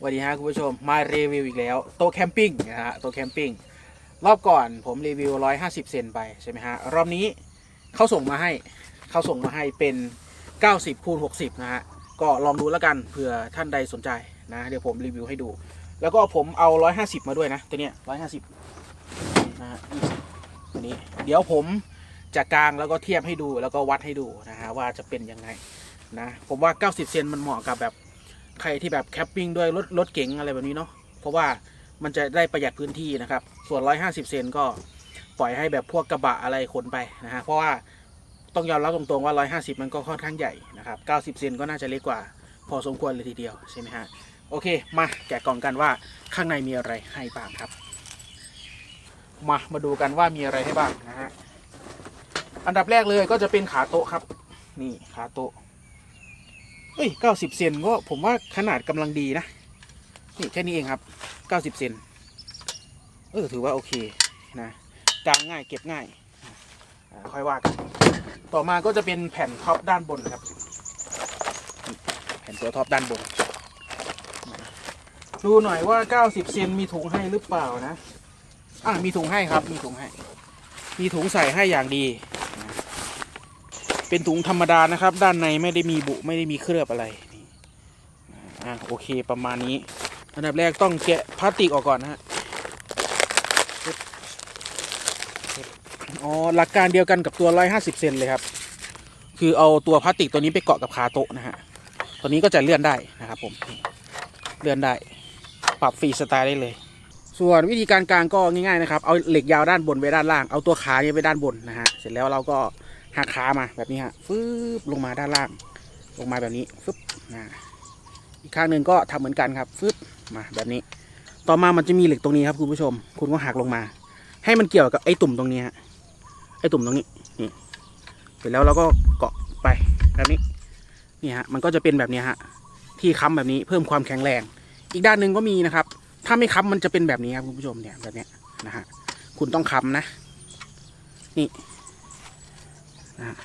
สวัสดีฮะคุณผู้ชมมารีวิวอีกแล้วโต๊ะแคมปิ้งนะฮะโต๊ะแคมปิ้งรอบก่อนผมรีวิว 150 เซนไปใช่ไหมฮะรอบนี้เขาส่งมาให้เขาส่งมาให้เป็น 90คูณ60 นะฮะก็ลองดูแล้วกันเผื่อท่านใดสนใจนะเดี๋ยวผมรีวิวให้ดู แล้วก็ผมเอา 150 มาด้วยนะตัวเนี้ย150นะฮะตัวนี้เดี๋ยวผมจะกลางแล้วก็เทียบให้ดูแล้วก็วัดให้ดูนะฮะว่าจะเป็นยังไงนะผมว่า 90 เซนมันเหมาะกับแบบ ใครที่แบบแคปปิ้งด้วยรถรถเก๋งอะไรแบบนี้เนาะเพราะว่ามันจะได้ประหยัดพื้นที่นะครับ ส่วน 150 เซนก็ปล่อยให้แบบพวกกระบะอะไรขนไปนะฮะเพราะว่าต้องยอมรับตรงๆว่า 150 มันก็ค่อนข้างใหญ่นะครับ 90 เซนก็น่าจะเล็กกว่า พอสมควรเลยทีเดียวใช่ไหมฮะโอเค มาแกะกล่องกันว่าข้างในมีอะไรให้บ้างครับ มามาดูกันว่ามีอะไรให้บ้างนะฮะอันดับแรกเลยก็จะเป็นขาโต๊ะครับ นี่ขาโต๊ะ เอ้ยเก้าสิบเซนก็ผมว่าขนาดกำลังดีนะ นี่แค่นี้เองครับเก้าสิบเซนเออถือว่าโอเคนะกางง่ายเก็บง่ายค่อยว่ากันต่อมาก็จะเป็นแผ่นท็อปด้านบนครับ แผ่นตัวท็อปด้านบน ดูหน่อยว่า 90 เซนมีถุงให้หรือเปล่านะ อะมีถุงให้ครับ มีถุงให้ มีถุงใส่ให้อย่างดี เป็นถุงธรรมดานะครับ ด้านในไม่ได้มีบุไม่ได้มีเคลือบอะไรนี่อ่าโอเคประมาณนี้ อันดับแรกต้องแกะพลาสติกออกก่อนนะฮะอ๋อหลักการเดียวกันกับตัว 150 เซนเลยครับ คือเอาตัวพลาสติกตัวนี้ไปเกาะกับขาโต๊ะนะฮะตัวนี้ก็จะเลื่อนได้นะครับผมเลื่อนได้ ปรับฟรีสไตล์ได้เลย ส่วนวิธีการกางก็ง่ายๆนะครับ เอาเหล็กยาวด้านบนไว้ด้านล่าง เอาตัวขาเนี่ยไว้ด้านบนนะฮะ เสร็จแล้วเราก็ หักขามาแบบนี้ฮะฟึบลงมาด้านล่าง ลงมาแบบนี้ฟึบนะอีกข้างหนึ่งก็ทำเหมือนกันครับฟึบมาแบบนี้ ต่อมามันจะมีเหล็กตรงนี้ครับคุณผู้ชม คุณก็หักลงมา ให้มันเกี่ยวกับไอ้ตุ่มตรงนี้ฮะไอ้ตุ่มตรงนี้นี่เสร็จแล้วเราก็เกาะไปแบบนี้นี่ฮะมันก็จะเป็นแบบนี้ฮะที่ค้ำแบบนี้เพิ่มความแข็งแรง อีกด้านหนึ่งก็มีนะครับ ถ้าไม่ค้ำมันจะเป็นแบบนี้ครับคุณผู้ชมเนี่ยแบบนี้นะฮะคุณต้องค้ำนะ นี่ นะ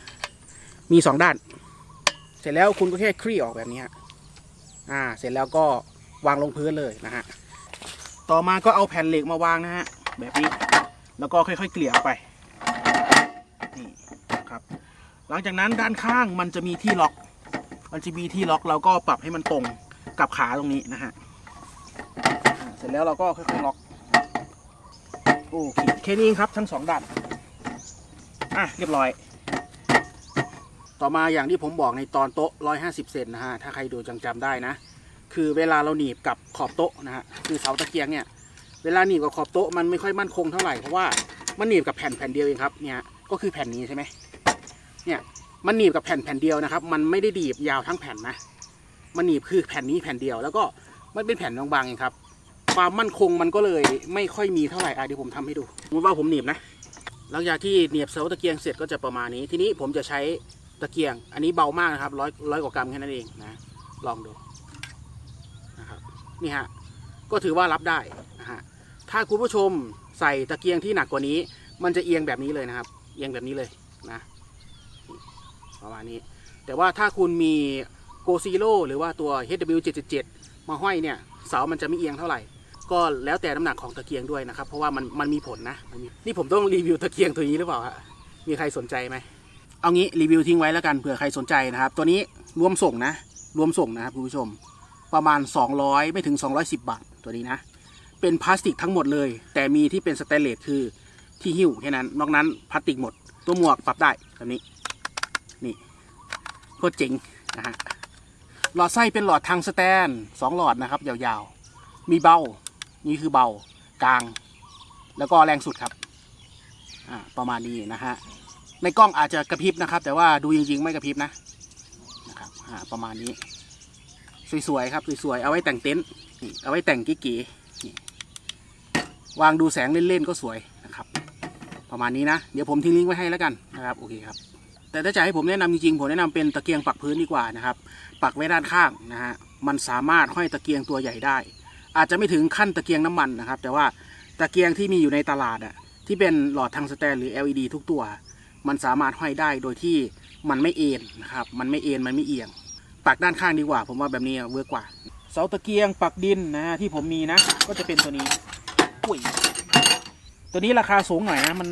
มีสองด้าน เสร็จแล้วคุณก็แค่คลี่ออกแบบนี้อ่า เสร็จแล้วก็วางลงพื้นเลยนะฮะ ต่อมาก็เอาแผ่นเหล็กมาวางนะฮะ แบบนี้ แล้วก็ค่อยๆเกลี่ยไป นี่ครับ หลังจากนั้นด้านข้างมันจะมีที่ล็อก มันจะมีที่ล็อกเราก็ปรับให้มันตรงกับขาตรงนี้นะฮะ เสร็จแล้วเราก็ค่อยๆล็อก โอเค แค่นี้ครับทั้งสองด้าน อะ เรียบร้อย ต่อมาอย่างที่ผมบอกในตอนโต๊ะ 150 เซนนะฮะ ถ้าใครดูจังจำได้นะ คือเวลาเราหนีบกับขอบโต๊ะนะฮะ คือเสาตะเกียงเนี่ย เวลาหนีบกับขอบโต๊ะมันไม่ค่อยมั่นคงเท่าไหร่ เพราะว่ามันหนีบกับแผ่นแผ่นเดียวเองครับ เนี่ย ก็คือแผ่นนี้ใช่ไหมเนี่ย มันหนีบกับแผ่นแผ่นเดียวนะครับ มันไม่ได้ดีบยาวทั้งแผ่นนะ มันหนีบคือแผ่นนี้แผ่นเดียว แล้วก็มันเป็นแผ่นบางๆเองครับ ความมั่นคงมันก็เลยไม่ค่อยมีเท่าไหร่อะเดี๋ยวผมทำให้ดูสมมติว่าผมหนีบนะ หลังจากที่หนีบเสาตะเกียงเสร็จก็จะประมาณนี้ ทีนี้ผมจะใช้ ตะเกียง อันนี้เบามากนะครับร้อยร้อยกว่ากรัมแค่นั้นเองนะ ลองดูนะครับนี่ฮะก็ถือว่ารับได้นะฮะถ้าคุณผู้ชมใส่ตะเกียงที่หนักกว่านี้ มันจะเอียงแบบนี้เลยนะครับ เอียงแบบนี้เลยนะประมาณนี้ แต่ว่าถ้าคุณมีโกซีโ o หรือว่าตัว HW777 มาห้อยเนี่ย เสามันจะไม่เอียงเท่าไหร่ ก็แล้วแต่น้ำหนักของตะเกียงด้วยนะครับ เพราะว่ามันมันมีผลนะนนี่ผมต้องรีวิวตะเกียงตัวนี้หรือเปล่าฮะมีใครสนใจไหม เอางี้รีวิวทิ้งไว้แล้วกันเผื่อใครสนใจนะครับ ตัวนี้รวมส่งนะ รวมส่งนะครับคุณผู้ชม ประมาณ 200 ไม่ถึง 210 บาทตัวนี้นะ เป็นพลาสติกทั้งหมดเลย แต่มีที่เป็นสแตนเลสคือที่หิ้วแค่นั้น นอกนั้นพลาสติกหมด ตัวหมวกปรับได้แบบนี้ นี่โคตรเจ๋งนะฮะ หลอดไส้เป็นหลอดทางสแตนสองหลอดนะครับ ยาวๆ มีเบา นี่คือเบากลาง แล้วก็แรงสุดครับ อ่า ประมาณนี้นะฮะ ในกล้องอาจจะกระพริบนะครับ แต่ว่าดูจริง ๆ ไม่กระพริบนะนะครับประมาณนี้ สวยๆครับสวยๆเอาไว้แต่งเต็นท์เอาไว้แต่งกิ๊กๆวางดูแสงเล่นๆก็สวยนะครับ ประมาณนี้นะ เดี๋ยวผมทิ้งลิงก์ไว้ให้แล้วกันนะครับโอเคครับแต่ถ้าจะให้ผมแนะนำจริงๆผมแนะนำเป็นตะเกียงปักพื้นดีกว่านะครับ ปักไว้ด้านข้างนะฮะมันสามารถห้อยตะเกียงตัวใหญ่ได้ อาจจะไม่ถึงขั้นตะเกียงน้ำมันนะครับ แต่ว่าตะเกียงที่มีอยู่ในตลาดอะที่เป็นหลอดทางสแตนหรือ LED ทุกตัว มันสามารถห้อยได้โดยที่มันไม่เอ็นนะครับ มันไม่เอ็นมันไม่เอียง ปักด้านข้างดีกว่า ผมว่าแบบนี้เวิร์กกว่า เสาตะเกียงปักดินนะฮะที่ผมมีนะ ก็จะเป็นตัวนี้อุ้ยตัวนี้ราคาสูงหน่อยนะมัน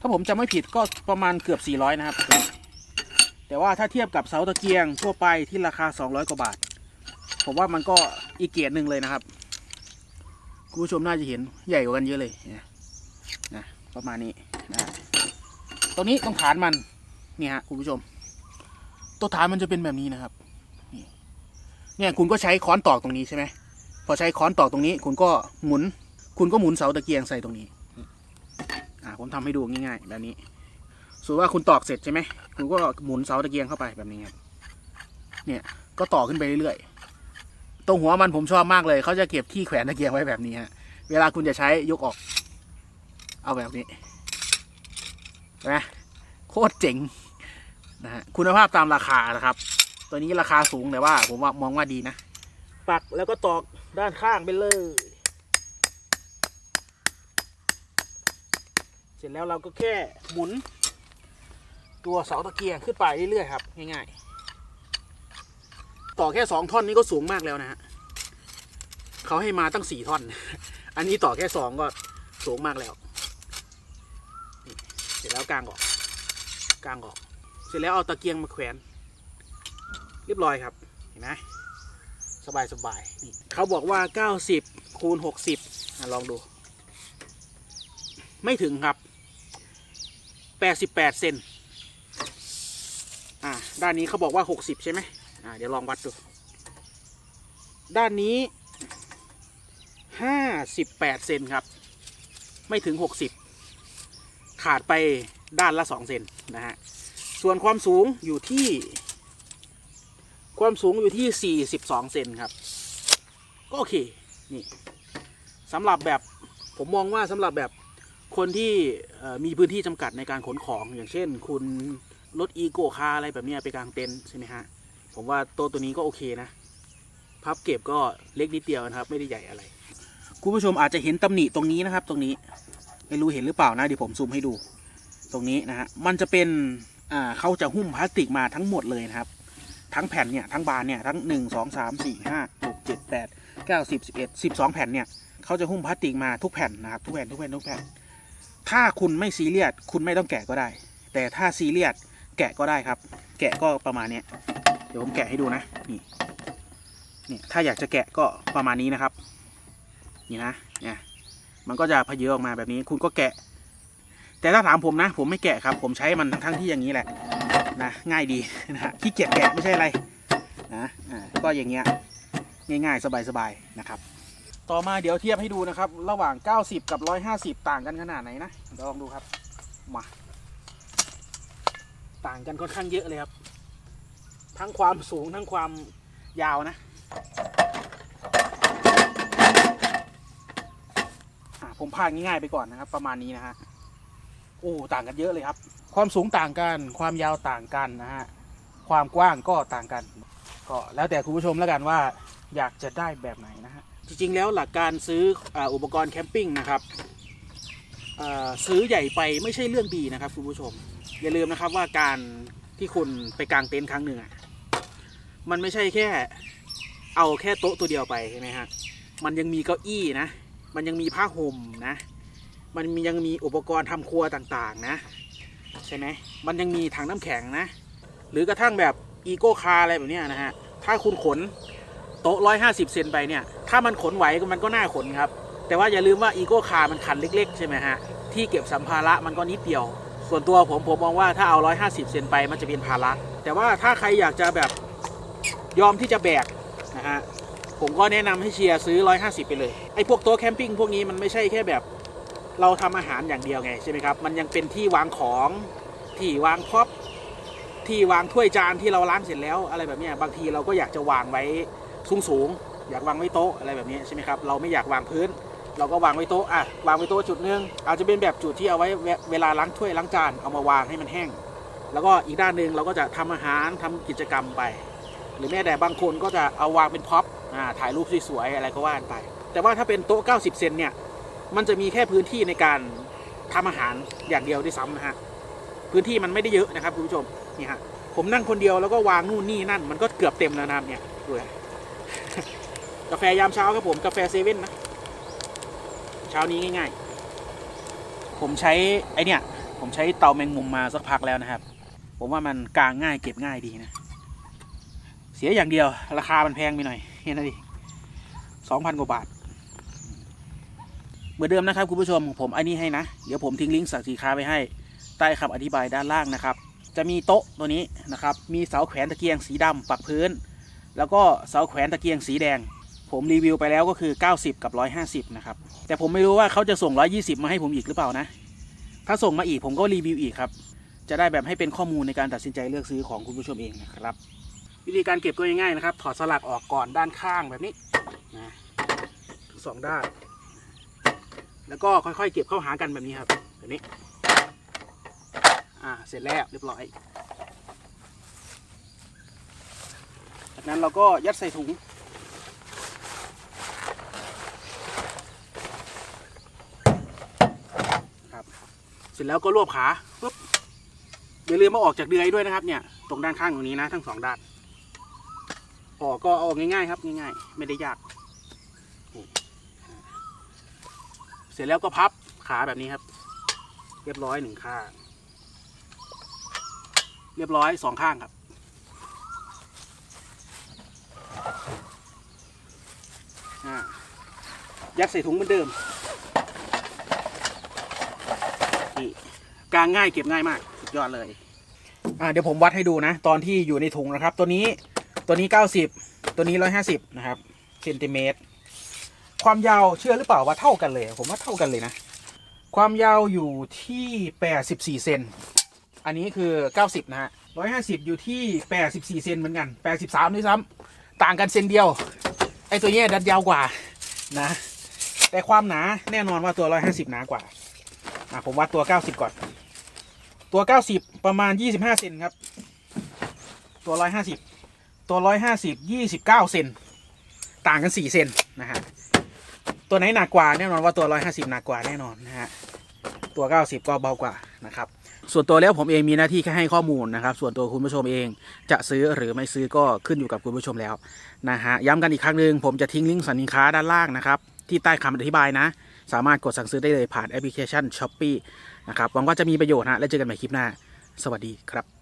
ถ้าผมจำไม่ผิดก็ประมาณเกือบ 400 นะครับ แต่ว่าถ้าเทียบกับเสาตะเกียงทั่วไปที่ราคา 200 กว่าบาท ผมว่ามันก็อีกเกียรติหนึ่งเลยนะครับคุณผู้ชมน่าจะเห็นใหญ่กว่ากันเยอะเลยนะนะประมาณนี้นะ ตรงนี้ตรงฐานมันเนี่ฮะคุณผู้ชม ตัวฐานมันจะเป็นแบบนี้นะครับนี่เนี่ยคุณก็ใช้ค้อนตอกตรงนี้ใช่ไหมพอใช้ค้อนตอกตรงนี้ คุณก็หมุน คุณก็หมุนเสาตะเกียงใส่ตรงนี้อ่าผมทำให้ดูง่ายๆแบบนี้สมมติว่าคุณตอกเสร็จใช่ไหมคุณก็หมุนเสาตะเกียงเข้าไปแบบนี้ครับเนี่ยก็ต่อขึ้นไปเรื่อยๆ ตรงหัวมันผมชอบมากเลย เขาจะเก็บที่แขวนตะเกียงไว้แบบนี้ฮะ เวลาคุณจะใช้ยกออก เอาแบบนี้ นไหมโคตรเจ๋งนะฮะคุณภาพตามราคานะครับ ตัวนี้ราคาสูงแต่ว่า ผมว่ามองว่าดีนะ ปักแล้วก็ตอกด้านข้างไปเลย เสร็จแล้วเราก็แค่หมุน ตัวเสาตะเกียงขึ้นไปเรื่อยๆครับ ง่ายๆ ต่อแค่สองท่อนนี้ก็สูงมากแล้วนะฮะเขาให้มาตั้งสี่ท่อน อันนี้ต่อแค่สองก็สูงมากแล้ว เสร็จแล้วกางออกกางออก เสร็จแล้วเอาตะเกียงมาแขวน เรียบร้อยครับ เห็นไหมสบายสบายๆนี่เขาบอกว่าเก้าสิบคูณหกสิบลองดู ไม่ถึงครับแปดสิบแปดเซนอ่าด้านนี้เขาบอกว่าหกสิบใช่ไหมอ่าเดี๋ยวลองวัดดู ด้านนี้ห้าสิบแปดเซนครับ ไม่ถึงหกสิบ ขาดไปด้านละสองเซนนะฮะ ส่วนความสูงอยู่ที่ ความสูงอยู่ที่สี่สิบสองเซนครับ ก็โอเค นี่สำหรับแบบผมมองว่าสำหรับแบบคนที่มีพื้นที่จำกัดในการขนของอย่างเช่น คุณรถอีโกคาร์อะไรแบบนี้ไปกลางเต็นท์ใช่ไหมฮะ ผมว่าต๊ะตัวนี้ก็โอเคนะ พับเก็บก็เล็กนิดเดียวนะครับ ไม่ได้ใหญ่อะไร คุณผู้ชมอาจจะเห็นตำหนิตรงนี้นะครับ ตรงนี้ ไม่รู้เห็นหรือเปล่านะเดี๋ยวผมซูมให้ดู ตรงนี้นะฮะมันจะเป็นอ่าเขาจะหุ้มพลาสติกมาทั้งหมดเลยนะครับ ทั้งแผ่นเนี่ยทั้งบานเนี่ยทั้งหนึ่งสองสามสี่ห้าหกเจ็ดแปดเก้าสิบสิบเอ็ดสิบสองแผ่นเนี่ยเขาจะหุ้มพลาสติกมาทุกแผ่นนะครับทุกแผ่นทุกแผ่นทุกแผ่นถ้าคุณไม่ซีเรียสคุณไม่ต้องแกะก็ได้ แต่ถ้าซีเรียสแกะก็ได้ครับ แกะก็ประมาณเนี้ยเดี๋ยวผมแกะให้ดูนะนี่เนี่ยถ้าอยากจะแกะก็ประมาณนี้นะครับ นี่นะเนี่ย มันก็จะพเยอออกมาแบบนี้ คุณก็แกะ แต่ถ้าถามผมนะ ผมไม่แกะครับ ผมใช้มันทั้งที่อย่างนี้แหละนะง่ายดีนะขี้เกียจแกะไม่ใช่อะไรนะอ่าก็อย่างเงี้ยง่ายๆ สบายๆนะครับ ต่อมาเดี๋ยวเทียบให้ดูนะครับ ระหว่าง 90 กับ 150 ต่างกันขนาดไหนนะเดี๋ยวลองดูครับมาต่างกันค่อนข้างเยอะเลยครับ ทั้งความสูงทั้งความยาวนะ อะ ผมพากง่ายๆไปก่อนนะครับ ประมาณนี้นะฮะโอ้ต่างกันเยอะเลยครับ ความสูงต่างกัน ความยาวต่างกันนะฮะความกว้างก็ต่างกัน ก็แล้วแต่คุณผู้ชมแล้วกันว่าอยากจะได้แบบไหนนะฮะจริงๆแล้วหลักการซื้ออาอุปกรณ์แคมปิ้งนะครับอ่าซื้อใหญ่ไปไม่ใช่เรื่องดีนะครับคุณผู้ชม อย่าลืมนะครับว่าการที่คุณไปกางเต็นท์ครั้งหนึ่งอะมันไม่ใช่แค่เอาแค่โต๊ะตัวเดียวไปใช่ไหมฮะมันยังมีเก้าอี้นะ มันยังมีผ้าห่มนะ มันมยังมีอุปกรณ์ทำครัวต่างๆนะ ใช่ไหมมันยังมีถังน้ำแข็งนะ หรือกระทั่งแบบอีโก้คาร์อะไรแบบนี้นะฮะ ถ้าคุณขนโต๊ะร้อยห้าสิบเซนไปเนี่ย ถ้ามันขนไหวมันก็น่าขนครับ แต่ว่าอย่าลืมว่าอีโก้คาร์มันคันเล็ก ๆ ใช่ไหมฮะ ที่เก็บสัมภาระมันก็นิดเดียว ส่วนตัวผมผมมองว่าถ้าเอา150เซนไปมันจะเป็นภาระ แต่ว่าถ้าใครอยากจะแบบยอมที่จะแบกนะฮะ ผมก็แนะนำให้เชียร์ซื้อ 150 ไปเลย ไอ้พวกโต๊ะแคมปิ้งพวกนี้มันไม่ใช่แค่แบบเราทำอาหารอย่างเดียวไงใช่ไหมครับ มันยังเป็นที่วางของที่วางพร็อพที่วางถ้วยจานที่เราล้างเสร็จแล้วอะไรแบบนี้บางทีเราก็อยากจะวางไว้สูงๆอยากวางไว้โต๊ะอะไรแบบนี้ใช่ไหมครับเราไม่อยากวางพื้น เราก็วางไว้โต๊ะอะวางไว้โต๊ะจุดหนึงอาจจะเป็นแบบจุดที่เอาไว้เวลาล้างถ้วยล้างจานเอามาวางให้มันแห้ง แล้วก็อีกด้านหนึ่งเราก็จะทำอาหารทำกิจกรรมไป หรือแม้แต่บางคนก็จะเอาวางเป็นพ็อป ถ่ายรูปสวยๆอะไรก็ว่ากันไป แต่ว่าถ้าเป็นโต๊ะ 90 เซนเนี่ย มันจะมีแค่พื้นที่ในการทำอาหารอย่างเดียวด้วยซ้ำนะฮะ พื้นที่มันไม่ได้เยอะนะครับคุณผู้ชม นี่ฮะ ผมนั่งคนเดียวแล้วก็วางนู่นนี่นั่น มันก็เกือบเต็มแล้วนะครับเนี่ยดูนะกาแฟยามเช้าครับผม กาแฟเซเว่นนะ เช้านี้ง่ายๆ ผมใช้ไอเนี่ย ผมใช้เตาแมงมุมมาสักพักแล้วนะครับ ผมว่ามันกางง่ายเก็บง่ายดีนะ เสียอย่างเดียวราคามันแพงไปหน่อย เห็นไหมดิสองพันกว่าบาท เหมือนเดิมนะครับคุณผู้ชมผมไอ้นี่ให้นะ เดี๋ยวผมทิ้งลิงก์สั่งสินค้าไปให้ ใต้คำอธิบายด้านล่างนะครับ จะมีโต๊ะตัวนี้นะครับ มีเสาแขวนตะเกียงสีดำปักพื้น แล้วก็เสาแขวนตะเกียงสีแดง ผมรีวิวไปแล้วก็คือ 90 กับ 150 นะครับ แต่ผมไม่รู้ว่าเขาจะส่ง 120 มาให้ผมอีกหรือเปล่านะ ถ้าส่งมาอีกผมก็รีวิวอีกครับ จะได้แบบให้เป็นข้อมูลในการตัดสินใจเลือกซื้อของคุณผู้ชมเองนะครับ วิธีการเก็บก็ง่ายๆนะครับ ถอดสลักออกก่อนด้านข้างแบบนี้นะทั้งสองด้าน แล้วก็ค่อยๆ เก็บเข้าหากันแบบนี้ครับแบบนี้อ่าเสร็จแล้วเรียบร้อยจากนั้นเราก็ยัดใส่ถุงครับเสร็จแล้วก็รวบขาปุ๊บอย่าลืมมาออกจากเดือยด้วยนะครับเนี่ย ตรงด้านข้างตรงนี้นะทั้งสองด้าน ออกก็เอาอกง่ายๆครับง่ายๆ ไม่ได้ยาก เสร็จแล้วก็พับขาแบบนี้ครับ เรียบร้อยหนึ่งข้าง เรียบร้อยสองข้างครับ ยัดใส่ถุงเหมือนเดิมนี่กางง่ายเก็บง่ายมาก สุดยอดเลย อ่าเดี๋ยวผมวัดให้ดูนะ ตอนที่อยู่ในถุงนะครับ ตัวนี้ ตัวนี้90ตัวนี้150นะครับเซนติเมตรความยาวเชื่อหรือเปล่าว่าเท่ากันเลย ผมว่าเท่ากันเลยนะ ความยาวอยู่ที่84เซนอันนี้คือ90นะฮะ150อยู่ที่84เซนเหมือนกัน83ด้วยซ้ำต่างกันเซนเดียวไอตัวนี้ดันยาวกว่านะ แต่ความหนาแน่นอนว่าตัว150หนากว่าอะผมวัดตัว90ก่อน ตัว90ประมาณ25เซนครับ ตัว150 ตัว150 29เซนต่างกัน4เซนนะฮะตัวไหนหนักกว่าแน่นอนว่าตัว150หนักกว่าแน่นอนนะฮะตัว90ก็เบากว่านะครับส่วนตัวแล้วผมเองมีหน้าที่แค่ให้ข้อมูลนะครับ ส่วนตัวคุณผู้ชมเองจะซื้อหรือไม่ซื้อก็ขึ้นอยู่กับคุณผู้ชมแล้วนะฮะย้ำกันอีกครั้งหนึ่งผมจะทิ้งลิงก์สินค้าด้านล่างนะครับ ที่ใต้คำอธิบายนะ สามารถกดสั่งซื้อได้เลยผ่านแอปพลิเคชัน s h อ p e e นะครับหวังว่าจะมีประโยชน์ฮะและเจอกันใหม่คลิปหน้า สวัสดีครับ